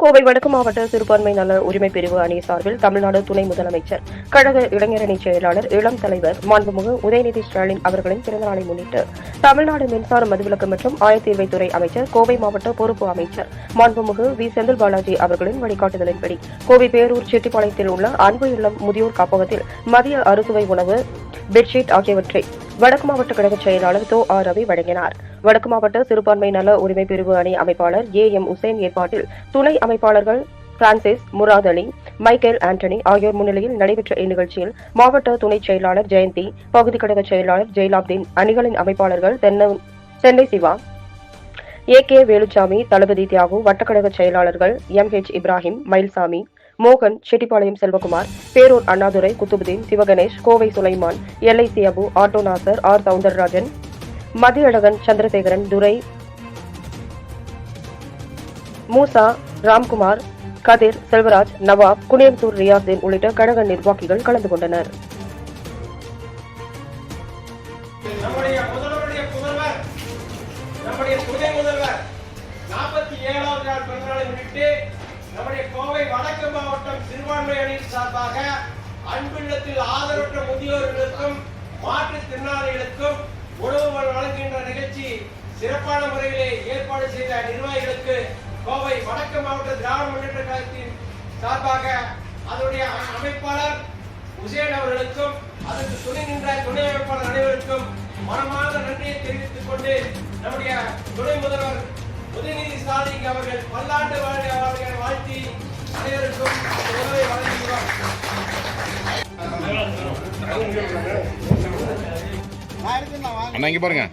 கோவை வடக்கு மாவட்ட சிறுபான்மை நல உரிமை பிரிவு அணி சார்பில் தமிழ்நாடு துணை முதலமைச்சர் கழக இளைஞரணி செயலாளர் இளம் தலைவர் மாண்புமிகு உதயநிதி ஸ்டாலின் அவர்களின் பிறந்தநாளை முன்னிட்டு தமிழ்நாடு மின்சார மதுவிலக்கு மற்றும் ஆயத்தீர்வைத்துறை அமைச்சர் கோவை மாவட்ட பொறுப்பு அமைச்சர் மாண்புமிகு வி. செந்தில் பாலாஜி அவர்களின் வழிகாட்டுதலின்படி கோவை பேரூர் செட்டிப்பாளையத்தில் உள்ள அன்பு இல்லம் முதியோர் காப்பகத்தில் மதிய அறுசுவை உணவு பெட்ஷீட் ஆகியவற்றை வடக்கு மாவட்ட கழக செயலாளர் தோ. ஆர். ரவி வழங்கினார். வடக்கு மாவட்ட சிறுபான்மை நல உரிமை பிரிவு அணி அமைப்பாளர் ஏ எம் உசேன் ஏற்பாட்டில் துணை அமைப்பாளர்கள் Francis Murad Ali Michael Anthony ஆகியோர் முன்னிலையில் நடைபெற்ற இந்நிகழ்ச்சியில் மாவட்ட துணைச் செயலாளர் ஜெயந்தி பகுதி கழக செயலாளர் ஜெயலாப்தீன் அணிகளின் அமைப்பாளர்கள் தென்ன- தென்னை சிவா ஏ கே வேலுச்சாமி தளபதி தியாகு வட்டக்கழக செயலாளர்கள் எம் ஹெச் இப்ராஹிம் மயில்சாமி மோகன் Chettipalayam Selvakumar Perur Annadurai Kuthubudeen Sivaganesh Kovai Sulaiman LIC Abu auto Nasar R Soundararajan Mathiyazhagan Chandrasekaran Durai Moosa Ramkumar Kathir Selvaraj Nawab Kuniyamuthur ரியாசின் உள்ளிட்ட கழக நிர்வாகிகள் கலந்து கொண்டனர். நம்முடைய கோவை வடக்கு மாவட்டம் சிறுபான்மை அணியின் சார்பாக அன்பில்லத்தில் ஆதரவற்ற முதியோர்களுக்கும் மாற்றுத்திறனாளிகளுக்கும் சிறப்பான முறையிலே ஏற்பாடு செய்த நிர்வாகிகளுக்கு கோவை வடக்கு மாவட்ட திராவிட முன்னேற்ற கழகத்தின் சார்பாக அதனுடைய அமைப்பாளர் உசேன் அவர்களுக்கும் அதற்கு துணை நின்ற துணை அமைப்பாளர் அனைவருக்கும் மனமார்ந்த நன்றியை தெரிவித்துக் கொண்டு நம்முடைய துணை முதல்வர் உதயநிதி ஸ்டாலின் அவர்கள் பல்லாண்டு வாழ்க வாழ்க வாழ்த்தி அனைவருக்கும் இந்த உணவை வழங்குகிறோம். அண்ணா இங்க பாருங்க.